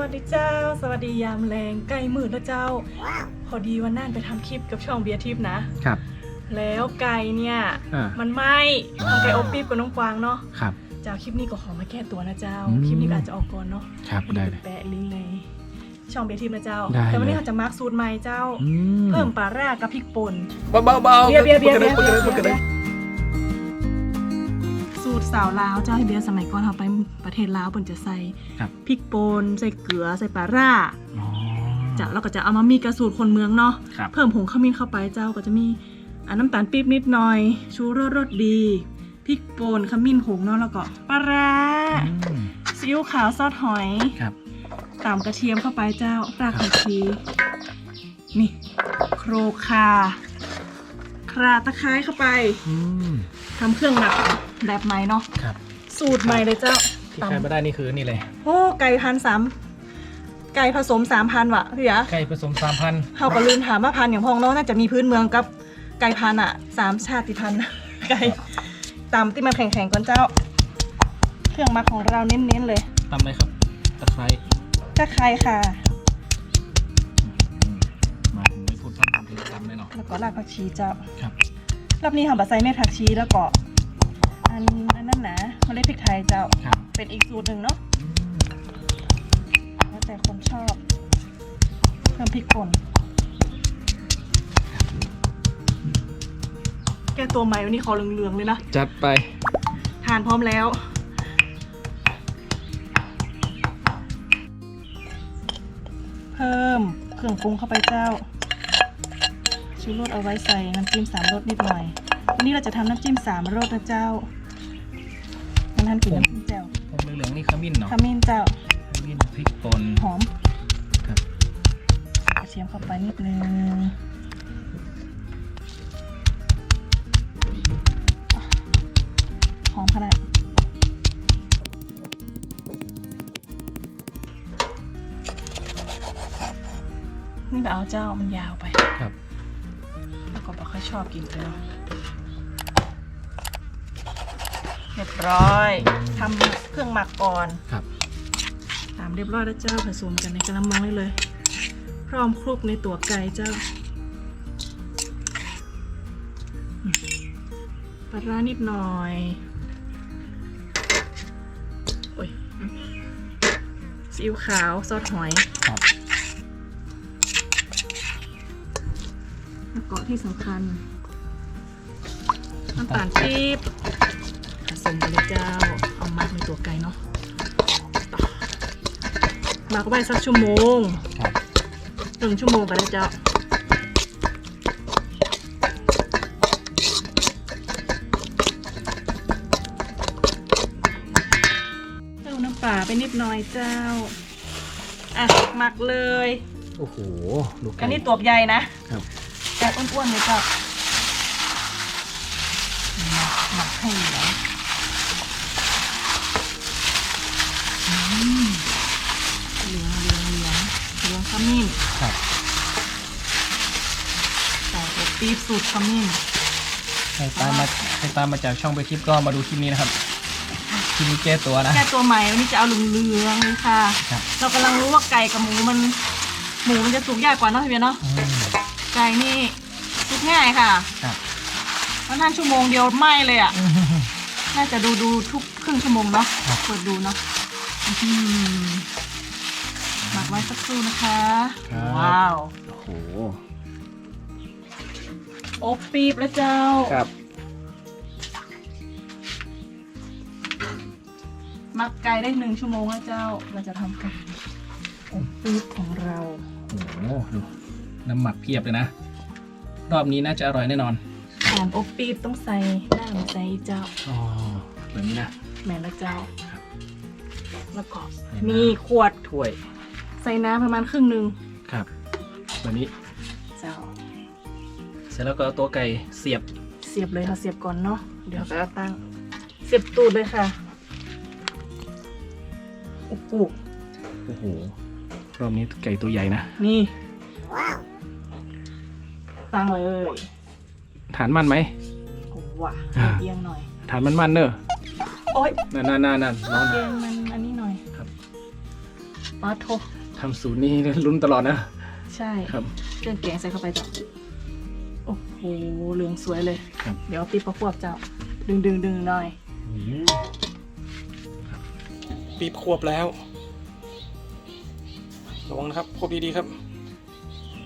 วัสดีเจ้า สวัสดียามแรงใกล้มืดแล้วเจ้า พอดีวันนั่นไปทำคลิปกับช่องเบียร์ทิพย์นะครับ แล้วไก่เนี่ย อ่ามันไหม้ทำไก่อบปี๊บกับน้องกวางเนาะครับเจ้าคลิปนี้ก็ขอมาแก้ตัวนะเจ้า อืม คลิปนี้ก็อาจจะออกก่อนเนาะครับวันได้นี้เลย แปะลิงก์เลยช่องเบียร์ทิพย์นะเจ้า ได้แต่วันนี้เลยเขาจะมาร์กสูตรใหม่เจ้า อืม เพิ่มปลาร่ากับพริกป่น เบาเบาเบาเบียร์เบียร์เบียร์เบียร์ปกเบียติร์ปกติเบียร์ สูตรสาวลาวเจ้าให้เบียร์สมัยก่อนเขาไปประเทศลาวเปิ่นจะใส่ครับ พริกป่นใส่เกลือใส่ปลาร่าอ๋อ จะเราก็จะเอามามีกระสูตรคนเมืองเนาะครับ เพิ่มผงขมิ้นเข้าไปเจ้าก็จะมีอ่าน้ำตาลปี๊บนิดหน่อย ชูรสรสดีพริกป่นขมิ้นผงเนาะแล้วก็ปลาร้าอืมซีอิ๊วขาวซอสหอย ครับ ตามกระเทียมเข้าไปเจ้ารากผักชีนี่ โครคาคราตะไคร้เข้าไป อืม ทำเครื่องหมักแบบใหม่เนาะครับ สูตรใหม่เลยเจ้าที่ใครไม่ได้นี่คือนี่เลย โอ้ไก่พันสามไก่ผสมสามพันวะพี่ยะไก่ผสมสามพันเขาก็ลืมถามว่าพันธุ์อย่างพองเนาะน่าจะมีพื้นเมืองกับไก่พันธุ์อะสามชาติพันธุ์ไก่ตามที่มันแข็งๆก่อนเจ้า เครื่องหมักของเราเน้นๆเลยตำเลยครับตะไคร้ถ้าใครค่ะอืมมาถึงไม่พูดพร่ำทำเพลงตำเลยเนาะแล้วก็รากผักชีเจ้าครับ รอบนี้เขาบะใส่เม็ดผักชีแล้วก็อันอันนั้นนะเมล็ดพริกไทยเจ้าครับเป็นอีกสูตรหนึ่งเนาะอืมแล้วแต่คนชอบเพิ่มพริกป่นแกตัวใหม่วันนี้ขอเหลืองๆเลยนะ จัดไป ทานพร้อมแล้ว เพิ่มเครื่องปรุงเข้าไปเจ้า ชูรสเอาไว้ใส่น้ำจิ้มสามรสนิดหน่อย วันนี้เราจะทำน้ำจิ้มสามรสนะเจ้างั้นท่านกินน้ำจิ้มแจ่วผมเหลืองๆนี่ขมิ้นเนาะขมิ้นเจ้าขมิ้นพริกป่นหอมครับกระเทียมเข้าไปนิดนึงหอมขนาดนี่แบบเอาเจ้ามันยาวไป ชอบกินเจ้าเรียบร้อยทำเครื่องหมักก่อนครับตามเรียบร้อยแล้วเจ้าผสมกันในกระมังได้เลย พร้อมคลุกในตัวไก่เจ้าอืมปลาร้านิดหน่อยโอ้ยซีอิ๊วขาวซอสหอยครับ แล้วก็ที่สำคัญน้ำตาลปี๊บผสมกันเลยเจ้า เอามักในตัวไก่เนาะหมักไว้สักชั่วโมงครับหนึ่งชั่วโมงไปแล้วเจ้าเจ้าน้ำป่าไปนิดหน่อยเจ้า อะหมักเลย โอ้โหดูไก่อันนี้ตัวใหญ่นะครับ แกะอ้วนๆเลยเจ้าหมักให้เหลืองอืมเหลืองเหลืองเหลืองเหลืองขมิ้นครับใส่ตัวปี๊บสูตรขมิ้นใครตามมาใครตามมาจากช่องไปคลิปก็มาดูคลิปนี้นะครับคลิปนี้แก้ตัวนะ แค่ตัวใหม่วันนี้จะเอาเหลืองๆเลยค่ะ ครับ เรากำลังรู้ว่าไก่กับหมูมัน หมูมันจะสุกยากกว่าเนาะพี่เบียร์เนาะ อืม ไก่นี่สุกง่ายค่ะครับเพราะท่านชั่วโมงเดียวไหม้เลยอะ น่าจะดูดูทุกครึ่งชั่วโมงเนาะครับ เปิดดูเนาะอื้อหือหมักไว้สักครู่นะคะว้าว โอ้โหอบปีบแล้วเจ้า ครับหมักไก่ได้หนึ่งชั่วโมงแล้วเจ้า เราจะทำการอบปีบของเรา โอ้โหดู น้ำหมักเพียบเลยนะ รอบนี้น่าจะอร่อยแน่นอนก่อนอบปีบต้องใส่น้ำใส่เจ้า อ๋อแบบนี้นะ แม่ละเจ้า ครับแล้วก็ใส่น้ำ มีขวดถ้วยใส่น้ำประมาณครึ่งหนึ่งครับแบบนี้เจ้า เสร็จแล้วก็เอาตัวไก่เสียบเสียบเลยค่ะเสียบก่อนเนาะเดี๋ยวก็เอาตั้ง เสียบตูดเลยค่ะโอ้โหโอ้โหรอบนี้ไก่ตัวใหญ่นะ นี่ ตั้งเลยฐานมันไหมโอ้ว่ะอ่าเอียงหน่อย ฐานมันมันเนอะโอ๊ยนั่นนั่นนั่นนั่นร้อนเอียนะงมันอันนี้หน่อยครับอ๋อโททำสูตรนี้ลุ้นตลอดนะ ใช่ครับเครื่องแกงใส่เข้าไปจ้ะโอ้โหเหลืองสวยเลยครับเดี๋ยวเอาปีประควบเจ้า ดึงดึงดึงหน่อยปีบควบแล้วระวังนะครับควบดีๆครับ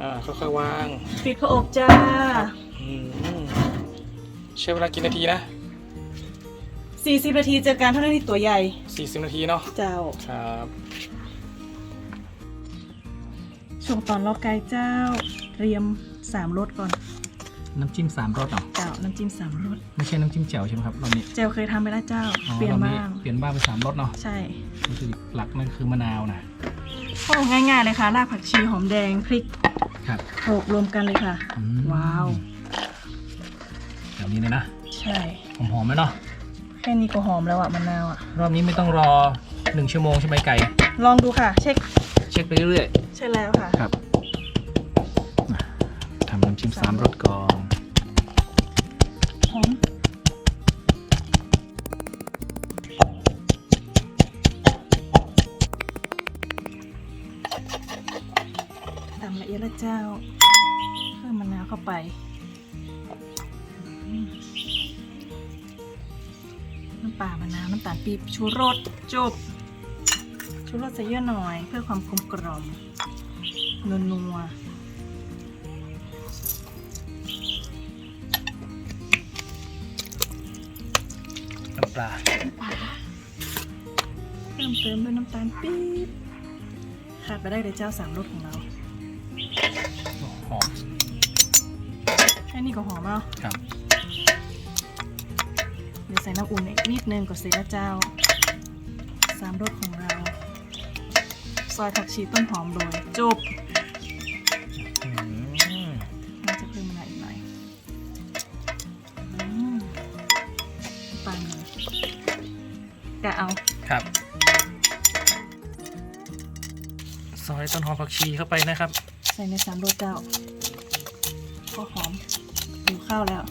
อ่าค่อยๆวางปิดพระอบจ้าอืมใช้เวลากี่นาทีนะ 40นาทีเจอกันเท่านั้นที่ตัวใหญ่ 40 นาทีเนาะเจ้าครับช่วงตอนรอบไก่เจ้า เตรียมสามรสก่อน น้ำจิ้มสามรสเนาะเจ้าน้ำจิ้มสามรสไม่ใช่น้ำจิ้มแจ่วใช่ไหมครับรอบนี้เจลเคยทำไปแล้วเจ้า อ๋อเปลี่ยนรอบบ้างเปลี่ยนบ้างเป็นสามรสเนาะใช่ก็คือหลักนั่นคือมะนาวนะ โอ้ง่ายๆเลยค่ะ รากผักชีหอมแดงพริก ครับโขลกรวมกันเลยค่ะ อืมว้าว แบบนี้เลยนะใช่ หอมๆไหมเนาะแค่นี้ก็หอมแล้วอะมะนาวอะ รอบนี้ไม่ต้องรอหนึ่งชั่วโมงใช่ไหมไก่ ลองดูค่ะ เช็คเช็คไปเรื่อยใช่แล้วค่ะ ๆครับอะทำน้ำจิ้มสามรสก่อน ตำละเอียดละเจ้า เพิ่มมะนาวเข้าไปอืมน้ำปลามะนาวน้ำตาลปี๊บชูรสจบ ชูรสใส่เยอะหน่อย เพื่อความกลมกล่อมนัวนัวๆน้ำปลาเพิ่มเติมด้วยน้ำตาลปี๊บขาดไปได้เลยเจ้าสามรสของเรา หอม แค่นี้ก็หอมแล้วครับ เดี๋ยวใส่น้ำอุ่นอีกนิดนึงก็เสร็จแล้วเจ้า สามรสของเรา ซอยผักชีต้นหอมโรยจบอืมน่าจะเพิ่มมะนาวอีกหน่อยอืมปังเลยกะเอา ครับซอยต้นหอมผักชีเข้าไปนะครับใส่ในสามรสเจ้าพอหอมหิวข้าวแล้ว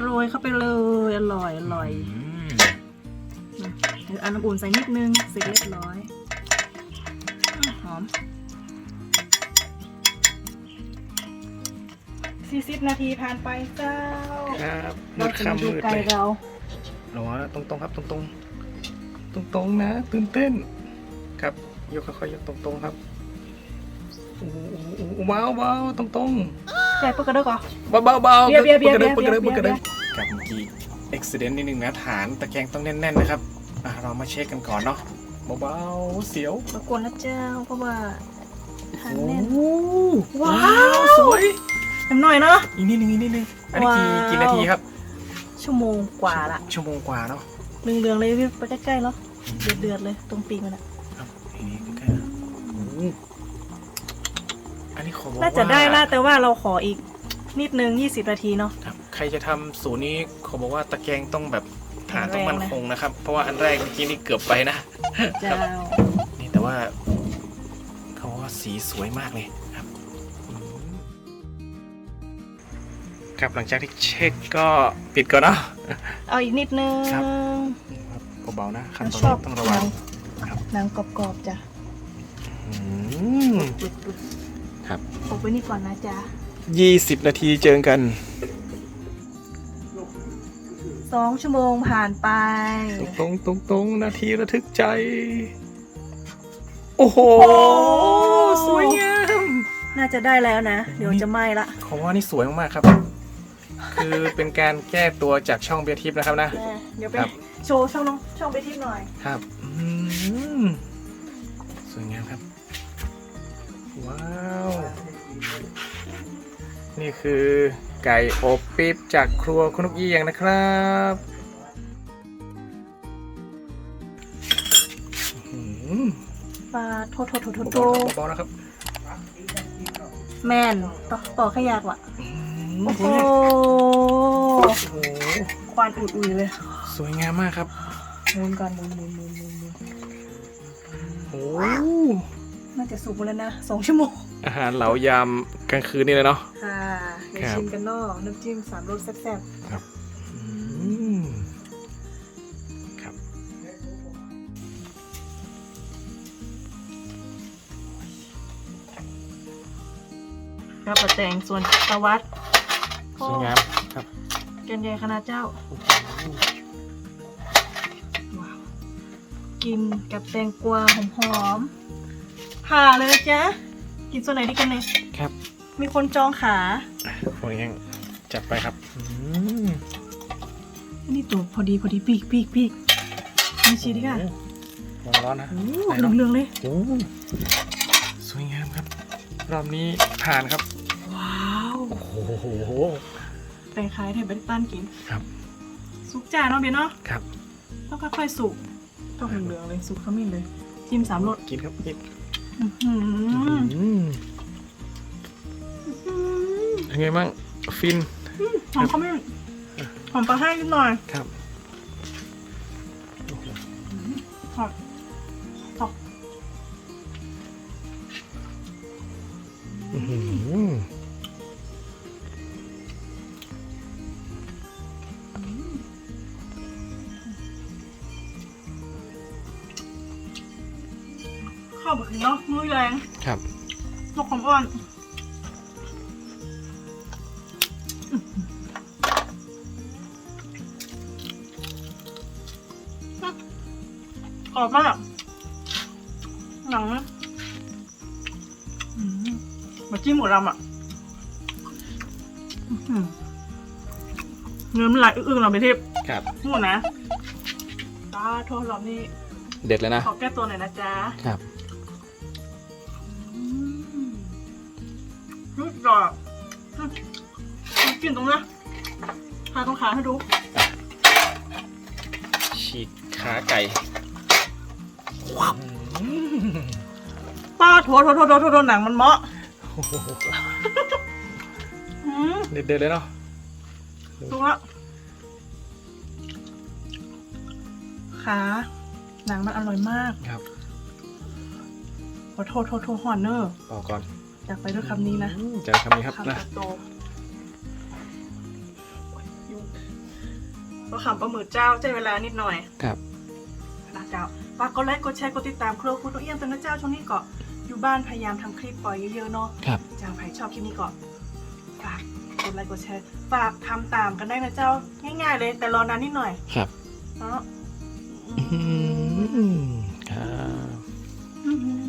โรยเข้าไปเลย อร่อย อร่อยอืมนะเดี๋ยวเอาน้ำอุ่นใส่นิดนึง เสร็จเรียบร้อยอืมหอม40นาทีผ่านไปเจ้าครับมืเราดจะมาค่ำดูมืดไก่เลยเราระวังนะตรงๆครับตรงๆ ตรงๆนะ ตื่นเต้น ครับยกค่อยๆยกตรงๆครับโอ้โหโอ้โห ว้าวว้าวตรงไก่ปกระเดกเหรอๆเบาๆเบาๆเบียร์เบียร์เบียร์ปกระเดิบเบีปยกร์ระเดิบปกระเดิบเบียร์กับเมื่อกี้อุบิเหตุนิดนึงนะฐานตะแกรงต้องแน่นๆนะครับอะเรามาเช็คกันก่อนเนาะเบาๆเสียวมากวนนะเจ้าเพราะว่าทานโอ้แน่นโหว้าวสวยน้ำหน่อยเนาะอีกนิดนึงอีกนิดนึงอันนี้กี่ว้าวกี่นาทีครับ ชั่วโมงกว่าละชั่วโมงกว่าเนาะเรืองๆเลยพี่ไปใกล้ๆเนาะเดือดเดือดๆเลยตรงปีกมันอะครับนี่ใกล้ๆนะโอ้โหอั นนี้ขอบอกว่าน่าจะได้ละแต่ว่าเราขออีกนิดนึง 20 นาทีเนาะครับใครจะทำสูตรนี้เขาบอกว่าตะแกรงต้องแบบฐานต้องแรงนะมั่นคงนะครับ เพราะว่าอันแรกเมื่อกี้นี่เกือบไปนะ เจ้านี่แต่ว่าเขาว่าสีสวยมากเลยครับอืมครับหลังจากที่เช็คก็ปิดก่อนเนาะ เอาอีกนิดนึงครับ เบาๆนะขั้นตอนชอบนี้ต้องระวังครับหนังกรอบๆจ้ะอืมปุดครับๆ อบไว้นี่ก่อนนะจ๊ะยี่สิบนาทีเจอกันสองชั่วโมงผ่านไป ตรงตรงตรงๆนาทีระทึกใจ โอ้โหโอ้สวยงามน่าจะได้แล้วนะ เดี๋ยวจะไหม้ละเขาว่านี่สวยมากๆครับ คือเป็นการแก้ตัวจากช่องเบียร์ทิพย์นะครับนะแม่เดี๋ยวไปครับ โชว์ช่องน้องช่องไปทิพย์หน่อย ครับอืมสวยงามครับ ว้าว นี่คือไก่อบปิ๊บจากครัวคุณนกเอียงนะครับอื้อหือปลาโทโทโทโทโทเบาๆนะครับแมนต่อต่อขยากว่ะอืมโอ้โหโอ้โห ควันอุดๆเลยสวยงามมากครับหมุนก่อนหมุนหมุนหมุนหมุนหมุนโอ้น่าจะสุกหมดแล้วนะสองชั่วโมง อาหารเหลายามกลางคืนนี่เลยเนาะ ค่ะไปครับ ชิมกันนอกน้ำจิ้มสามรสแซ่บอืมครับๆครับป้าแตงส่วนตะวัดสวยงามครับแกนใหญ่คณะเจ้า ว้าว กินกับแตงกวาหอมๆผ่าเลยจ้ะ กินส่วนไหนดีกันเนี่ยครับ มีคนจองขาโอ้ยยังจัดไปครับอืมนี่ตัวพอดีพอดีปีกปีกปีกมีชีดิค่ะโอ้ร้อนๆนะโอ้ไปเหเนาะลืองๆเลย โอ้สวยงามครับ รอบนี้ผ่านครับ ว้าวโอ้โห แตงคล้ายไทยเป็นปั้นกินครับ สุกจ้าเนาะเบียร์เนาะครับ ต้องค่อยๆสุกต้องเหลืองๆเลยสุกขมิ้นเลยจิ้มสามรสกินครับกิน อื้อหืออืมเป็นไงบ้างฟินหอมขมิ้นหอมปลาให้นิดหน่อยครับหอมหอมอื้อ หือข้าวแบบนี้เนาะมือแรงครับ นกความอ้วนกรอบมากหนังนะอืมมาจิ้มหมูลำอะอื้อหือเนื้อมันไหลอึ้งๆเราไปทิพย์ครับหมดนะตาโทษรอบนี้ เด็ดเลยนะ ขอแก้ตัวหน่อยนะจ๊ะ ครับ ลูกดอกอืมกินตรงนี้ทาตรงขาให้ดู ฉีกขาไก่ป้าโถโถโถโถโถโถหนังมันเมาะโอ้โหอืมเด็ดๆเลยเนาะดูละขาหนังมันอร่อยมากครับขอโทษโทษโทษฮอนเนอร์ต่อก่อน อยากไปด้วยคำนี้นะอืมจากคำนี้ครับคำนะโตโอ้ยยุ่งก็ขำปลาหมึกเจ้าใจเวลานิดหน่อย ครับนะเจ้าฝากกดไลค์กดแชร์กดติดตามครัวคุณตัวเอี้ยมตันนะเจ้าช่วงนี้ก็อยู่บ้านพยายามทำคลิปปล่อยเยอะๆเนาะครับเจ้าใครชอบคลิปนี้ก็ฝากกดไลค์กดแชร์ฝากทำตามกันได้นะเจ้า ง่ายๆเลย แต่รอนานนิดหน่อย ครับเนาะอืมครับอืม